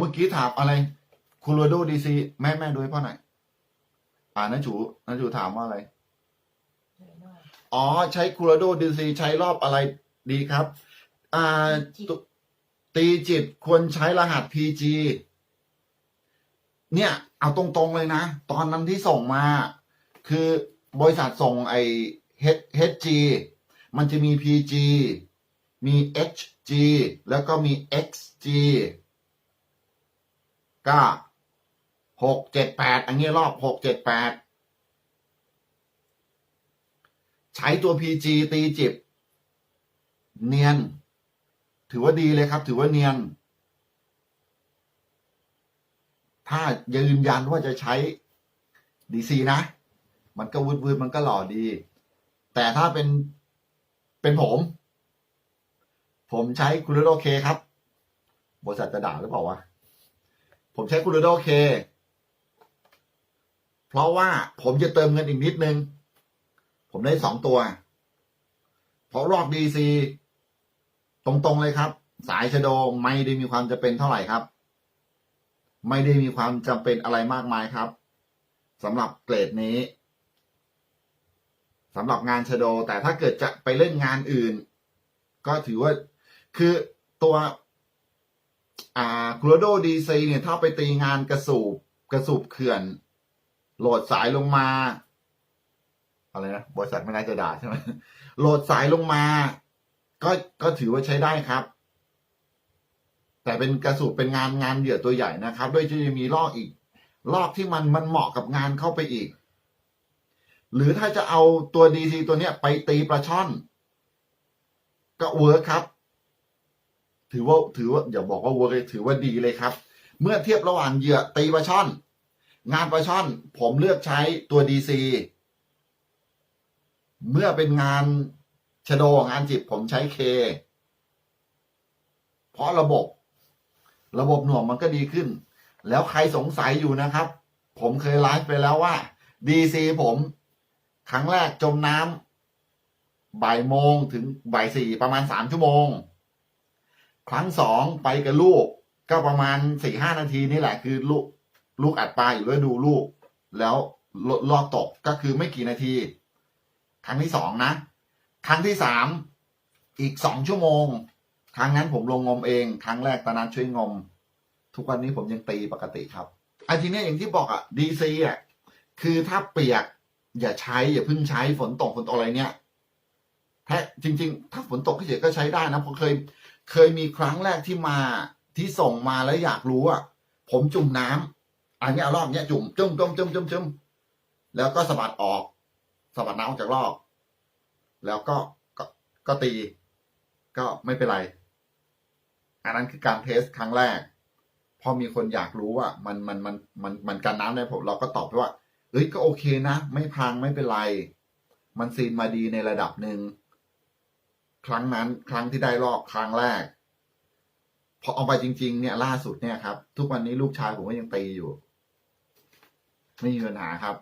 เมื่อกี้ถามอะไรคูโรโดดีซีแม่แม่ดูให้พ่อหน่อยอ่านันจูนันจูถามว่าอะไร อ๋อ ใช้คูโรโดดีซีใช้รอบอะไรดีครับ อ่าตุตีจิตควรใช้รหัส PG เนี่ย เอาตรงๆเลยนะ ตอนนั้นที่ส่งมา คือบริษัทส่งไอ้ H- HG มันจะมี PG มี HG แล้วก็มี XG ก็หกเจ็ดแปดอันนี้รอบหกเจ็ดแปดใช้ตัว PG ตีจิบ เนียน ถือว่าดีเลยครับ ถือว่าเนียน ถ้ายืนยันว่าจะใช้ DC นะ มันก็วืดวืดๆมันก็หล่อดี แต่ถ้าเป็นเป็นผม ผมใช้คูโรโดเคครับ บริษัทจะด่าหรือเปล่าวะ ผมใช้คูโรโดเค เพราะว่าผมจะเติมเงินอีกนิดนึง ผมได้สองตัว เพราะรอบดีซีตรงๆเลยครับ สายชะโดไม่ได้มีความจำเป็นเท่าไหร่ครับ ไม่ได้มีความจำเป็นอะไรมากมายครับสำหรับเกรดนี้สำหรับงานชะโด แต่ถ้าเกิดจะไปเล่นงานอื่น ก็ถือว่าคือตัว อ่าคูโรโดดีซีเนี่ยถ้าไปตีงานกระสูบกระสูบเขื่อน โหลดสายลงมา อะไรนะบริษัทไม่น่าจะด่าใช่ไหมโหลดสายลงมา ก็ก็ถือว่าใช้ได้ครับ แต่เป็นกระสูบเป็นงานงานเหยื่อตัวใหญ่นะครับ ด้วยที่จะมีลอกอีก ลอกที่มันมันเหมาะกับงานเข้าไปอีก หรือถ้าจะเอาตัวดีซีตัวเนี้ยไปตีปลาช่อน ก็เวิร์คครับ ถือว่าถือว่าอย่าบอกว่าเวิร์คเลยถือว่าดีเลยครับ เมื่อเทียบระหว่างเหยื่อตีปลาช่อน งานปลาช่อน ผมเลือกใช้ตัวดีซีเมื่อเป็นงานชะโดงานจิบผมใช้เคเพราะระบบ ระบบหน่วงมันก็ดีขึ้น แล้วใครสงสัยอยู่นะครับ ผมเคยไลฟ์ไปแล้วว่าดีซีผม ครั้งแรกจมน้ำบ่ายโมงถึงบ่ายสี่ประมาณสามชั่วโมง ครั้งสองไปกับลูก ก็ประมาณสี่ห้านาทีนี่แหละ คือลูกลูกอัดปลาอยู่แล้วดูลูก แล้วลลอกตกก็คือไม่กี่นาที ครั้งที่สองนะ ครั้งที่สามอีกสองชั่วโมง ครั้งนั้นผมลงงมเอง ครั้งแรกตอนนั้นช่วยงม ทุกวันนี้ผมยังตีปกติครับไอ้ทีเนี้ยอย่างที่บอกอะดีซีอะคือถ้าเปียก อย่าใช้อย่าพิ่งใช้ฝนตกฝนตกอะไรเนี้ยแท้จริง ๆ ถ้าฝนตกเฉยก็ใช้ได้นะผมเคย เคยมีครั้งแรกที่มาที่ส่งมาแล้วอยากรู้อะผมจุ่มน้ำอันนี้เอารอบเนี้ยจุ่มจุ่มจุ่มจุ่มจุ่มจุ่มแล้วก็สะบัดออกสะบัดน้ำออกจากรอบแล้วก็ก็ก็ตี ก็ไม่เป็นไร อันนั้นคือการเทสครั้งแรก พอมีคนอยากรู้ว่า มันมันมันมันมันกันน้ำได้ผมเราก็ตอบไปว่าเอ้ยก็โอเคนะ ไม่พังไม่เป็นไร มันซีนมาดีในระดับหนึ่ง ครั้งนั้น ครั้งที่ได้รอบครั้งแรก พอเอาไปจริง ๆ เนี่ยล่าสุดเนี่ยครับ ทุกวันนี้ลูกชายผมก็ยังตีอยู่ ไม่มีปัญหาครับ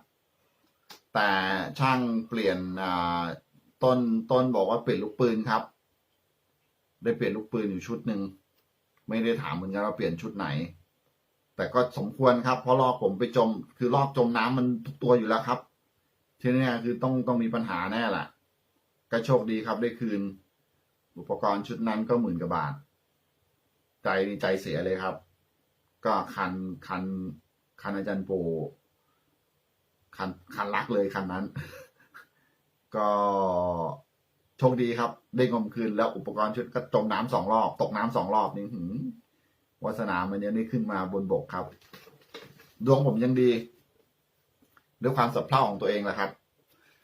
แต่ช่างเปลี่ยนต้นต้นบอกว่าเปลี่ยนลูกปืนครับ ได้เปลี่ยนลูกปืนอยู่ชุดหนึ่งไม่ได้ถามเหมือนกันว่าเปลี่ยนชุดไหน แต่ก็สมควรครับ เพราะลอกผมไปจม คือลอกจมน้ำมันทุกตัวอยู่แล้วครับทีนี้คือต้องต้องมีปัญหาแน่แหละก็โชคดีครับได้คืน อุปกรณ์ชุดนั้นก็หมื่นกว่าบาท ใจนี่ใจเสียเลยครับ ก็คันคันคันอาจารย์ปูคันคันรักเลยคันนั้น ก็โชคดีครับ ได้งมคืนแล้วอุปกรณ์ชุดก็จมน้ำสองรอบ ตกน้ำสองรอบนี่หืมวาสนามันยังได้ขึ้นมาบนบกครับ ดวงผมยังดี ด้วยความสับเพร่าของตัวเองแหละครับ